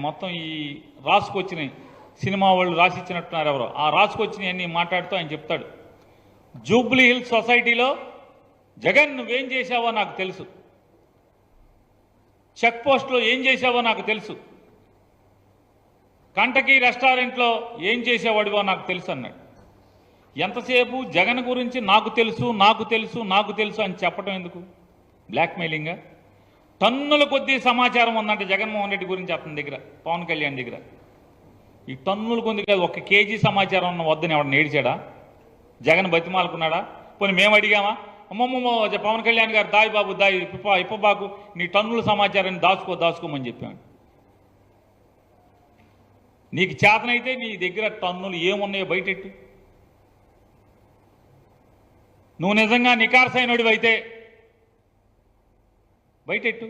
మొత్తం ఈ రాసుకొచ్చినాయి సినిమా వాళ్ళు రాసిచ్చినట్టున్నారు ఎవరో. ఆ రాసుకొచ్చినవన్నీ మాట్లాడుతూ ఆయన చెప్తాడు. జూబ్లీ హిల్స్ సొసైటీలో జగన్ నువ్వేం చేశావో నాకు తెలుసు. చెక్ పోస్ట్లో ఏం చేశావో నాకు తెలుసు. కంటకి రెస్టారెంట్లో ఏం చేసేవాడివో నాకు తెలుసు అన్నాడు. ఎంతసేపు జగన్ గురించి నాకు తెలుసు నాకు తెలుసు నాకు తెలుసు అని చెప్పడం ఎందుకు? బ్లాక్మెయిలింగా? టన్నుల కొద్దీ సమాచారం ఉందంట జగన్మోహన్ రెడ్డి గురించి అతని దగ్గర పవన్ కళ్యాణ్ దగ్గర. ఈ టన్నుల కొద్ది కాదు ఒక కేజీ సమాచారం ఉన్న వద్దని ఎవడు నేడిచాడా జగన్ బతిమాలకున్నాడా? పోనీ మేము అడిగామా? అమ్మమ్మమ్మ పవన్ కళ్యాణ్ గారు దాయి బాబు దాయి ఇప్ప ఇప్పబాకు నీ టన్నుల సమాచారాన్ని దాచుకో దాచుకోమని చెప్పాను నీకు చేతనైతే నీ దగ్గర టన్నులు ఏమున్నాయో బయటెట్టు. నువ్వు నిజంగా నికార్సైనడివైతే బయటెట్టు.